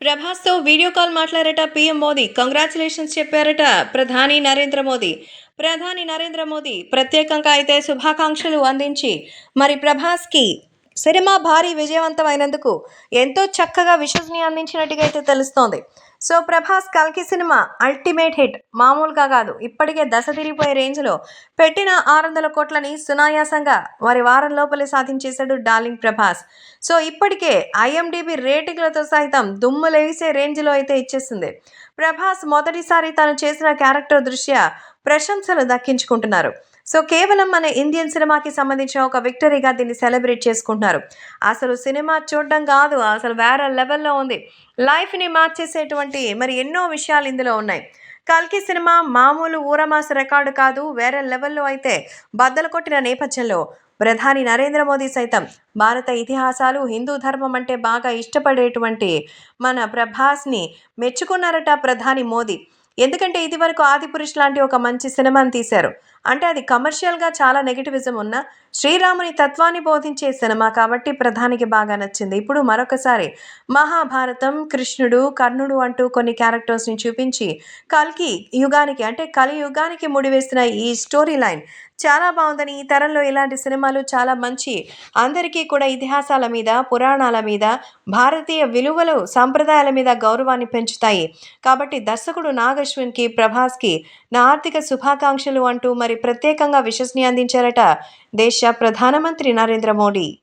ప్రభాస్తో video call మాట్లాడట PM Modi. Congratulations చెప్పారట ప్రధాని నరేంద్ర మోదీ. ప్రధాని నరేంద్ర మోదీ ప్రత్యేకంగా అయితే శుభాకాంక్షలు అందించి మరి ప్రభాస్కి సినిమా భారీ విజయవంతమైనందుకు ఎంతో చక్కగా విషస్ని అందించినట్టుగా అయితే తెలుస్తోంది. సో ప్రభాస్ కల్కి సినిమా అల్టిమేట్ హిట్. మామూలుగా కాదు ఇప్పటికే దశ తిరిగిపోయే రేంజ్లో పెట్టిన ఆరు వందల కోట్లని సునాయాసంగా వారి వారం లోపలే సాధించేశాడు డార్లింగ్ ప్రభాస్. సో ఇప్పటికే ఐఎండిబి రేటింగ్లతో సైతం దుమ్ము లేసే రేంజ్లో అయితే ఇచ్చేసింది. ప్రభాస్ మొదటిసారి తాను చేసిన క్యారెక్టర్ దృష్ట్యా ప్రశంసలు దక్కించుకుంటున్నారు. సో కేవలం మన ఇండియన్ సినిమాకి సంబంధించిన ఒక విక్టరీగా దీన్ని సెలబ్రేట్ చేసుకుంటున్నారు. అసలు సినిమా చూడడం కాదు అసలు వేరే లెవెల్లో ఉంది. లైఫ్ని మార్చేసేటువంటి మరి ఎన్నో విషయాలు ఇందులో ఉన్నాయి. కల్కి సినిమా మామూలు ఊరమాస రికార్డు కాదు వేరే లెవెల్లో అయితే బద్దలు కొట్టిన నేపథ్యంలో ప్రధాని నరేంద్ర మోదీ సైతం భారత ఇతిహాసాలు హిందూ ధర్మం అంటే బాగా ఇష్టపడేటువంటి మన ప్రభాస్ని మెచ్చుకున్నారట ప్రధాని మోదీ. ఎందుకంటే ఇదివరకు ఆదిపురుష్ లాంటి ఒక మంచి సినిమాని తీశారు. అంటే అది కమర్షియల్గా చాలా నెగిటివిజం ఉన్న శ్రీరాముని తత్వాన్ని బోధించే సినిమా కాబట్టి ప్రధానికి బాగా నచ్చింది. ఇప్పుడు మరొకసారి మహాభారతం కృష్ణుడు కర్ణుడు అంటూ కొన్ని క్యారెక్టర్స్ని చూపించి కల్కి యుగానికి అంటే కలియుగానికి ముడివేసిన ఈ స్టోరీ లైన్ చాలా బాగుందని ఈ తరంలో ఇలాంటి సినిమాలు చాలా మంచి అందరికీ కూడా ఇతిహాసాల మీద పురాణాల మీద భారతీయ విలువలు సాంప్రదాయాల మీద గౌరవాన్ని పెంచుతాయి. కాబట్టి దర్శకుడు నాగశ్విన్కి ప్రభాస్కి నా ఆర్థిక శుభాకాంక్షలు అంటూ మరి ప్రత్యేకంగా విశ్వస్ని అందించారట దేశ ప్రధానమంత్రి నరేంద్ర మోడీ.